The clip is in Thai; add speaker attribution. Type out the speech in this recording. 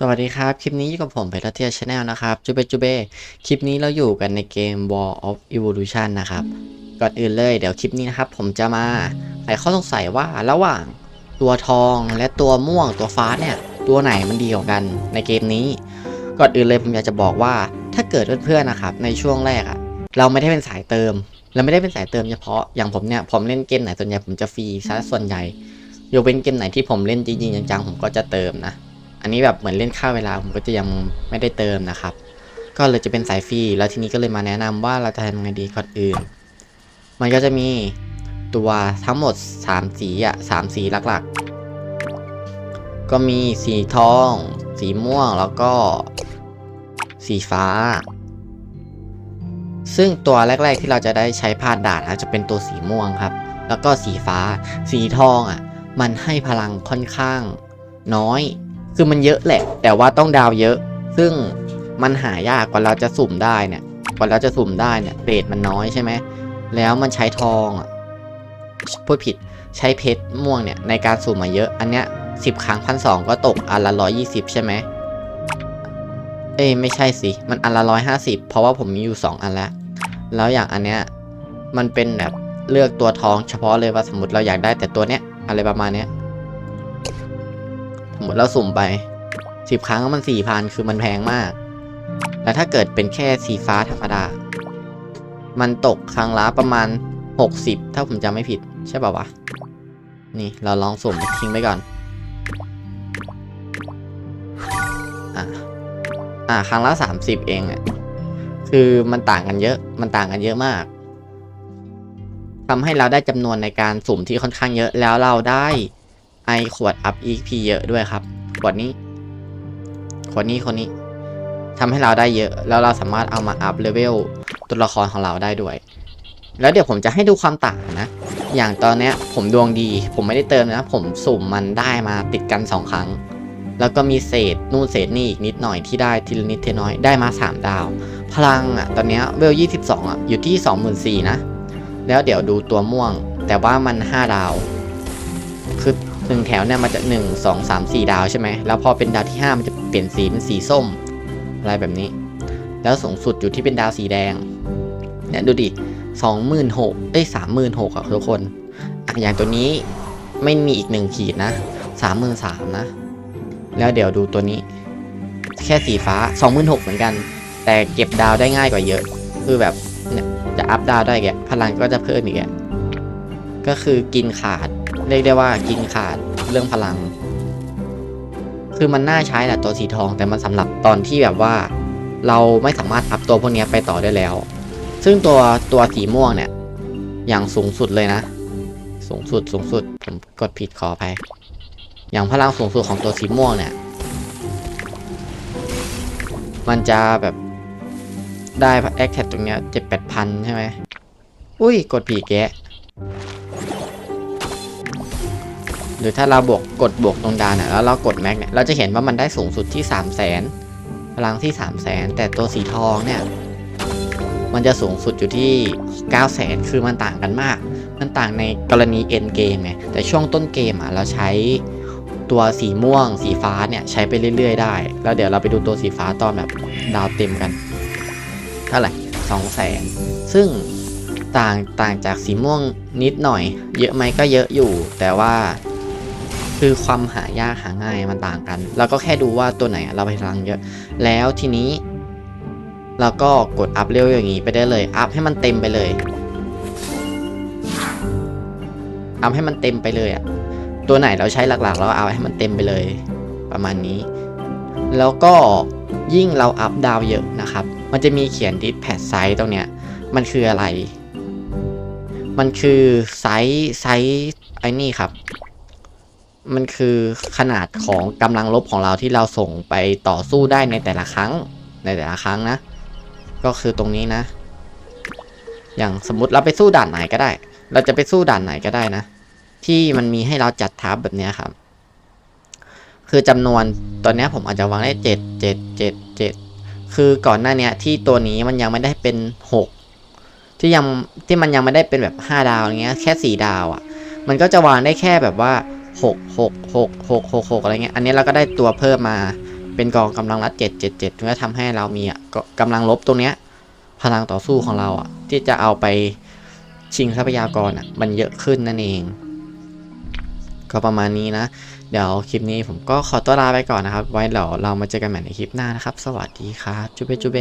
Speaker 1: สวัสดีครับ คลิปนี้อยู่กับผมเพชรเทียชาแนลนะครับจูเบจูเบคลิปนี้เราอยู่กันในเกม War of Evolution นะครับ ก่อนอื่นเลยเดี๋ยวคลิปนี้นะครับ ผมจะมาไขข้อสงสัยว่าระหว่างตัวทองและตัวม่วงตัวฟ้าเนี่ย ตัวไหนมันดีกว่ากันในเกมนี้ ก่อนอื่นเลยผมอยากจะบอกว่าถ้าเกิดเพื่อนๆนะครับ ในช่วงแรกอะเราไม่ได้เป็นสายเติม เราไม่ได้เป็นสายเติมเฉพาะอย่างผมเนี่ยผมเล่นเกมไหนส่วนใหญ่ผมจะฟรีซะส่วนใหญ่ยกเว้นเกมไหนที่ผมเล่นจริงๆจังๆผมก็จะเติมนะ อันนี้แบบเหมือนเล่นค่าเวลาผมก็จะยังไม่ได้เติมนะครับ ก็เลยจะเป็นสายฟรีแล้วทีนี้ก็เลยมาแนะนำว่าเราจะทำยังไงดีก่อนอื่น มันก็จะมีตัวทั้งหมด 3 สีอะสามสีหลักๆ ก็มีสีทอง สีม่วงแล้วก็สีฟ้า ซึ่งตัวแรก ๆ ที่เราจะได้ใช้พาดด่านนะจะเป็นตัวสีม่วงครับ แล้วก็สีฟ้า สีทองอะ มันให้พลังค่อนข้างน้อย คือมันเยอะแหละ แต่ว่าต้องดาวเยอะ ซึ่งมันหายากกว่าเราจะสุ่มได้เนี่ย กว่าเราจะสุ่มได้เนี่ยเรทมันน้อยใช่ไหม แล้วมันใช้ทองอะพูดผิดใช้เพชรม่วงเนี่ยในการสุ่มมาเยอะ อันเนี้ยสิบครั้งพันสองก็ตกอันละร้อยี่สิบใช่ไหม เอ้ยไม่ใช่สิ มันอันละร้อยห้าสิบเพราะว่าผมมีอยู่สองอันแล้ว แล้วอย่างอันเนี้ยมันเป็นแบบเลือกตัวทองเฉพาะเลยว่าสมมติเราอยากได้แต่ตัวเนี้ยอะไรประมาณเนี้ย สมมติเราสุ่มไปสิบครั้งมันสี่พันคือมันแพงมาก แล้วถ้าเกิดเป็นแค่สีฟ้าธรรมดา มันตกครั้งละประมาณหกสิบถ้าผมจำไม่ผิดใช่ป่าวะ นี่เราลองสุ่มทิ้งไปก่อน อะ อะครั้งละสามสิบเองอะคือมันต่างกันเยอะ มันต่างกันเยอะมากทำให้เราได้จำนวนในการสุ่มที่ค่อนข้างเยอะ แล้วเราได้ ไอขวดอัพ EP เยอะด้วยครับขวดนี้ขวดนี้คนนี้ทำให้เราได้เยอะ แล้วเราสามารถเอามาอัพเลเวลตัวละครของเราได้ด้วย แล้วเดี๋ยวผมจะให้ดูความต่างนะ อย่างตอนเนี้ยผมดวงดี ผมไม่ได้เติมนะ ผมสุ่มมันได้มาติดกัน 2 ครั้ง แล้วก็มีเศษนู่นเศษนี่อีกนิดหน่อยที่ได้ทีละนิดทีน้อยได้มา 3 ดาว พลังอะตอนเนี้ยเวล 22 อะ อยู่ที่ 24,000นะ แล้วเดี๋ยวดูตัวม่วง แต่ว่ามัน 5 ดาว หนึ่งแถวเนี่ยมันจะ1 2 3 4ดาวใช่ไหมแล้วพอเป็นดาวที่5มันจะเปลี่ยนสีเป็นสีส้ม อะไรแบบนี้ แล้วสูงสุดอยู่ที่เป็นดาวสีแดงเนี่ยดูดิสองหมื่นหกเอ้ยสามหมื่นหกอะทุกคนอะอย่างตัวนี้ไม่มีอีกหนึ่งขีดนะสามหมื่นสามนะ แล้วเดี๋ยวดูตัวนี้ แค่สีฟ้าสองหมื่นหกเหมือนกัน แต่เก็บดาวได้ง่ายกว่าเยอะ คือแบบเนี่ยจะอัพดาวได้แกพลังก็จะเพิ่มอีกแกก็คือกินขาด เรียกได้ว่ากินขาดเรื่องพลัง คือมันน่าใช้แหละตัวสีทองแต่มันสำหรับตอนที่แบบว่า เราไม่สามารถอัพตัวพวกนี้ไปต่อได้แล้ว ซึ่งตัวตัวสีม่วงเนี่ย อย่างสูงสุดเลยนะ สูงสุดสูงสุดผมกดผิดขออภัยอย่างพลังสูงสุดของตัวสีม่วงเนี่ย มันจะแบบได้แอคแท็ตรงเนี้ยเจ็ดแปดพันใช่ไหม อุ้ย กดผีแกะ รือถ้าเราบวกกดบวกตรงดานเนี่ยแล้วเรากดแม็กเนี่ยเราจะเห็นว่ามันได้สูงสุดที่ 3 0 0 0 0นพลังที่3 0 0 0 0 0แต่ตัวสีทองเนี่ยมันจะสูงสุดอยู่ที่ 9 0 0 0 0 0คือมันต่างกันมาก มันต่างในกรณีเอ็นเกมไงแต่ช่วงต้นเกมอะเราใช้ตัวสีม่วง สีฟ้าเนี่ยใช้ไปเรื่อย ๆ ได้ แล้วเดี๋ยวเราไปดูตัวสีฟ้าตอนแบบดาวเต็มกันเท่าไหร่สองแสนซึ่งต่างต่างจากสีม่วงนิดหน่อย เยอะไหมก็เยอะอยู่ แต่ว่า คือความหายากหาง่ายมันต่างกันเราก็แค่ดูว่าตัวไหนเราไปพลังเยอะ แล้วทีนี้เราก็กดอัพเร็วอย่างนี้ไปได้เลย อัพให้มันเต็มไปเลย อัพให้มันเต็มไปเลยอะตัวไหนเราใช้หลักๆ เราเอาให้มันเต็มไปเลย ประมาณนี้ แล้วก็ยิ่งเราอัพดาวเยอะนะครับ มันจะมีเขียนดิสแพดไซส์ตรงเนี้ย มันคืออะไร มันคือไซส์ไซส์ไอ้นี่ครับ มันคือขนาดของกำลังลบของเราที่เราส่งไปต่อสู้ได้ในแต่ละครั้ง ในแต่ละครั้งนะ ก็คือตรงนี้นะ อย่างสมมติเราไปสู้ด่านไหนก็ได้ เราจะไปสู้ด่านไหนก็ได้นะ ที่มันมีให้เราจัดทับแบบนี้ครับ คือจำนวนตอนนี้ผมอาจจะวางได้เจ็ดเจ็ดเจ็ดเจ็ดคือก่อนหน้าเนี้ยที่ตัวนี้มันยังไม่ได้เป็นหกที่ยังที่มันยังไม่ได้เป็นแบบห้าดาวอย่างเงี้ย แค่สี่ดาวอะ่ะ มันก็จะวางได้แค่แบบว่า หกหกหกหกหกหกอะไรเงี้ย อันนี้เราก็ได้ตัวเพิ่มมาเป็นกองกำลังรัดเจ็ดเจ็ดเจ็ดเพื่อทำให้เรามีอะก็กำลังลบตรงเนี้ย พลังต่อสู้ของเราอะ ที่จะเอาไปชิงทรัพยากรอะ มันเยอะขึ้นนั่นเอง ก็ประมาณนี้นะ เดี๋ยวคลิปนี้ผมก็ขอตัวลาไปก่อนนะครับ ไว้เดี๋ยวเรามาเจอกันใหม่ในคลิปหน้านะครับ สวัสดีครับ จุเบจุเบ